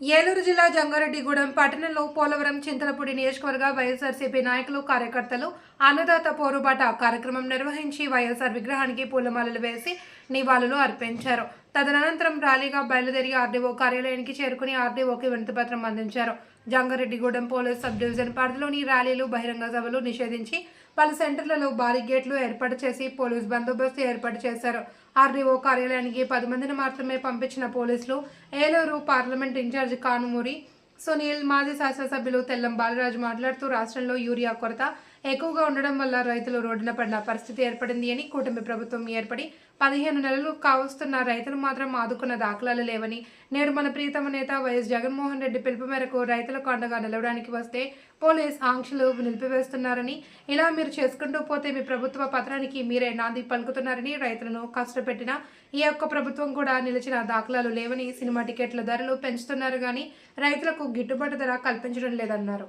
ఏలూరు జిల్లా జంగారెడ్డిగూడెం పట్టణంలో పోలవరం చింతలపూడి నియోజకవర్గ వైఎస్ఆర్సీపీ నాయకులు కార్యకర్తలు అన్నదాత పోరుబాట కార్యక్రమం నిర్వహించి వైఎస్ఆర్ విగ్రహానికి పూలమాలలు వేసి నివాళులు అర్పించారు. తదనంతరం ర్యాలీగా బయలుదేరి ఆర్డీఓ కార్యాలయానికి చేరుకుని ఆర్డీఓకి వినతిపత్రం అందించారు. జంగారెడ్డిగూడెం పోలీస్ సబ్ డివిజన్ పరిధిలోని ర్యాలీలు బహిరంగ సభలు నిషేధించి పలు సెంటర్లలో భారీ గేట్లు ఏర్పాటు చేసి పోలీస్ బందోబస్తు ఏర్పాటు చేశారు. ఆర్డీఓ కార్యాలయానికి పది మందిని మాత్రమే పంపించిన పోలీసులు ఏలూరు పార్లమెంట్ ఇన్ఛార్జ్ కానుమూరి సునీల్ మాజీ శాసనసభ్యులు తెల్లం బాలరాజు మాట్లాడుతూ రాష్ట్రంలో యూరియా కొరత ఎక్కువగా ఉండడం వల్ల రైతులు రోడ్డున పడిన పరిస్థితి ఏర్పడింది అని కూటమి ప్రభుత్వం ఏర్పడి పదిహేను నెలలు కావస్తున్న రైతులు మాత్రం ఆదుకున్న దాఖలాలు లేవని నేడు మన ప్రీతమ నేత వైఎస్ జగన్మోహన్ రెడ్డి పిలుపు మేరకు రైతులకు అండగా నిలవడానికి వస్తే పోలీస్ ఆంక్షలు నిలిపివేస్తున్నారని ఇలా మీరు చేసుకుంటూ పోతే మీ ప్రభుత్వ పత్రానికి మీరే నాంది పలుకుతున్నారని రైతులను కష్టపెట్టిన ఈ యొక్క ప్రభుత్వం కూడా నిలిచిన దాఖలాలు లేవని సినిమా టికెట్ల ధరలు పెంచుతున్నారు కానీ రైతులకు గిట్టుబాటు ధర కల్పించడం లేదన్నారు.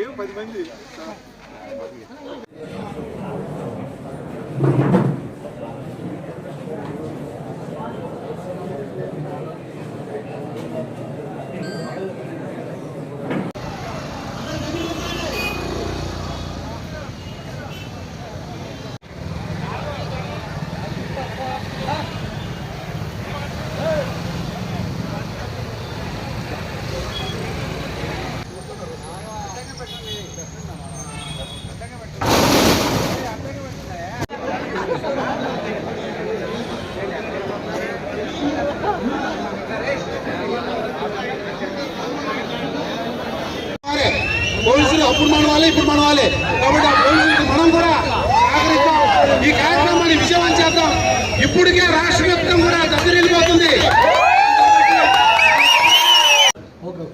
ఏం పది మంది? పోలీసులు అప్పుడు మనవాలే ఇప్పుడు మనవాలే కాబట్టి ఆ పోలీసులకు మనం కూడా సహకరిద్దాం ఈ కార్యక్రమాన్ని విజయవంతం చేద్దాం. ఇప్పటికే రాష్ట్ర వ్యాప్తం కూడా ఓకే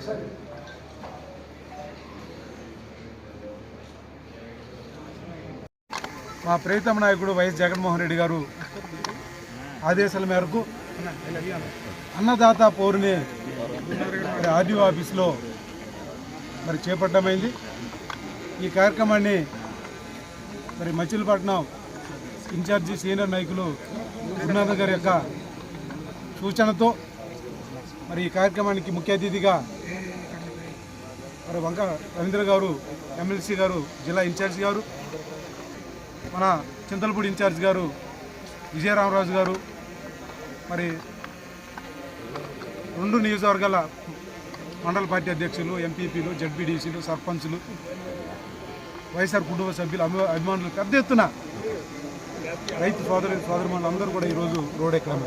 సరే. మా ప్రియతమ నాయకుడు వైఎస్ జగన్మోహన్ రెడ్డి గారు ఆదేశాల మేరకు అన్నదాత పౌరుని మరి ఆర్డీఓ ఆఫీస్లో మరి చేపట్టమైంది. ఈ కార్యక్రమాన్ని మరి మచిలీపట్నం ఇన్ఛార్జి సీనియర్ నాయకులు గురునాథ్ గారి యొక్క సూచనతో మరి ఈ కార్యక్రమానికి ముఖ్య అతిథిగా మరి వంక రవీంద్ర గారు ఎమ్మెల్సీ గారు జిల్లా ఇన్ఛార్జి గారు మన చింతలపూడి ఇన్ఛార్జ్ గారు విజయరామరాజు గారు మరి రెండు నియోజకవర్గాల మండల పార్టీ అధ్యక్షులు ఎంపీపీలు జడ్పీడీసీలు సర్పంచ్లు వైఎస్ఆర్ కుటుంబ సభ్యులు అభి- అభిమానులు పెద్ద ఎత్తున రైతు సోదరి సోదరుమణులు అందరూ కూడా ఈరోజు రోడ్ ఎక్కాము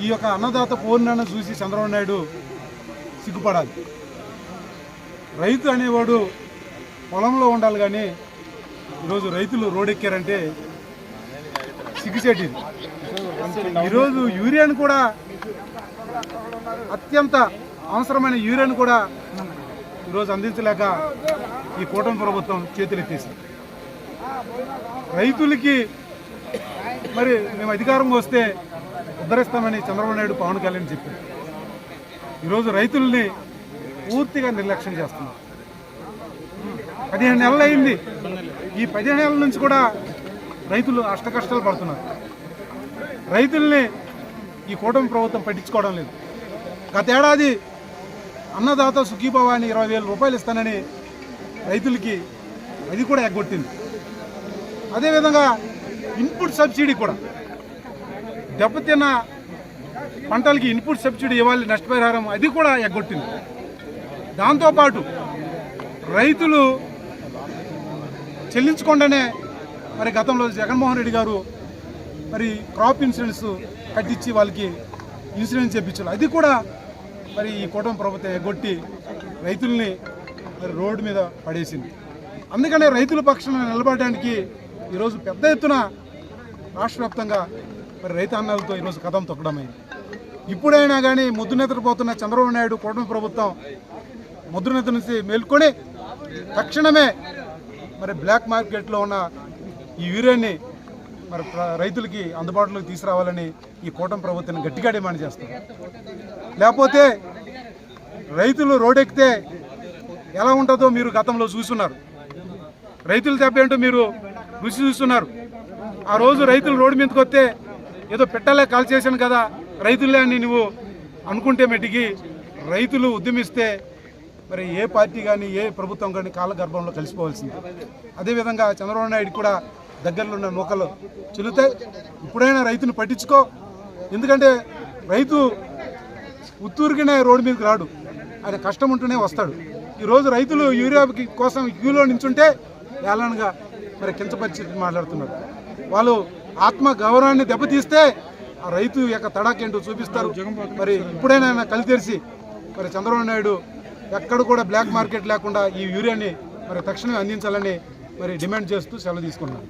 ఈ యొక్క అన్నదాత పూర్ణాన్ని చూసి చంద్రబాబు నాయుడు సిగ్గుపడాలి. రైతు అనేవాడు పొలంలో ఉండాలి కానీ ఈరోజు రైతులు రోడ్ ఎక్కారంటే సిగ్గుచేటిది. ఈరోజు యూరియాను కూడా అత్యంత అవసరమైన యూరియాను కూడా ఈరోజు అందించలేక ఈ కూటమి ప్రభుత్వం చేతులెత్తేసింది. రైతులకి మరి మేము అధికారం వస్తే ఉద్ధరిస్తామని చంద్రబాబు నాయుడు పవన్ కళ్యాణ్ చెప్పారు. ఈరోజు రైతుల్ని పూర్తిగా నిర్లక్ష్యం చేస్తున్నారు. పదిహేను నెలలు అయింది ఈ పదిహేను నెలల నుంచి కూడా రైతులు అష్టకష్టాలు పడుతున్నారు. రైతుల్ని ఈ కూటమి ప్రభుత్వం పట్టించుకోవడం లేదు. గతేడాది అన్నదాత సుఖీభవ అని ఇరవై వేల రూపాయలు ఇస్తానని రైతులకి అది కూడా ఎగ్గొట్టింది. అదేవిధంగా ఇన్పుట్ సబ్సిడీ కూడా. దెబ్బతిన్న పంటలకి ఇన్పుట్ సబ్సిడీ ఇవ్వాలి నష్టపరిహారం అది కూడా ఎగ్గొట్టింది. దాంతోపాటు రైతులు చెల్లించకుండానే మరి గతంలో జగన్మోహన్ రెడ్డి గారు మరి క్రాప్ ఇన్సూరెన్స్ కట్టించి వాళ్ళకి ఇన్సూరెన్స్ చేయించారు అది కూడా మరి ఈ కూటమి ప్రభుత్వం ఎగ్గొట్టి రైతుల్ని మరి రోడ్డు మీద పడేసింది. అందుకనే రైతుల పక్షాన నిలబడడానికి ఈరోజు పెద్ద ఎత్తున రాష్ట్ర వ్యాప్తంగా మరి రైతాంగాలతో ఈరోజు కథం తొక్కడమైంది. ఇప్పుడైనా కానీ ముద్దు నిద్రపోతున్న చంద్రబాబు నాయుడు కూటమి ప్రభుత్వం ముద్దు నిద్ర నుంచి మేల్కొని తక్షణమే మరి బ్లాక్ మార్కెట్లో ఉన్న ఈ యూరియాన్ని మరి ప్ర- రైతులకి అందుబాటులోకి తీసుకురావాలని ఈ కూటమి ప్రభుత్వాన్ని గట్టిగా డిమాండ్ చేస్తారు లేకపోతే రైతులు రోడ్డెక్కితే ఎలా ఉంటుందో మీరు గతంలో చూస్తున్నారు రైతులు దెబ్బేంటో మీరు రుచి చూస్తున్నారు. ఆ రోజు రైతులు రోడ్డు మీదకి వస్తే ఏదో పెట్టలే కాల్ చేశాను కదా రైతులే అని నువ్వు అనుకుంటే మెట్టికి రైతులు ఉద్యమిస్తే మరి ఏ పార్టీ కానీ ఏ ప్రభుత్వం కానీ కాల గర్భంలో కలిసిపోవాల్సింది. అదేవిధంగా చంద్రబాబు నాయుడు కూడా దగ్గరలో ఉన్న నూకలు చిల్లుతాయి. ఇప్పుడైనా రైతును పట్టించుకో. ఎందుకంటే రైతు ఉత్తూరుకినే రోడ్డు మీదకి రాడు. ఆయన కష్టం ఉంటూనే వస్తాడు. ఈరోజు రైతులు యూరియాకి కోసం క్యూలో నించుంటే ఏలనగా మరి కించపరిచి మాట్లాడుతున్నారు. వాళ్ళు ఆత్మ గౌరవాన్ని దెబ్బతీస్తే ఆ రైతు యొక్క తడాకేంటో చూపిస్తారు. మరి ఇప్పుడైనా ఆయన కళ్ళు తెరిచి మరి చంద్రబాబు నాయుడు ఎక్కడ కూడా బ్లాక్ మార్కెట్ లేకుండా ఈ యూరియాని మరి తక్షణమే అందించాలని మరి డిమాండ్ చేస్తూ సెలవు తీసుకున్నాను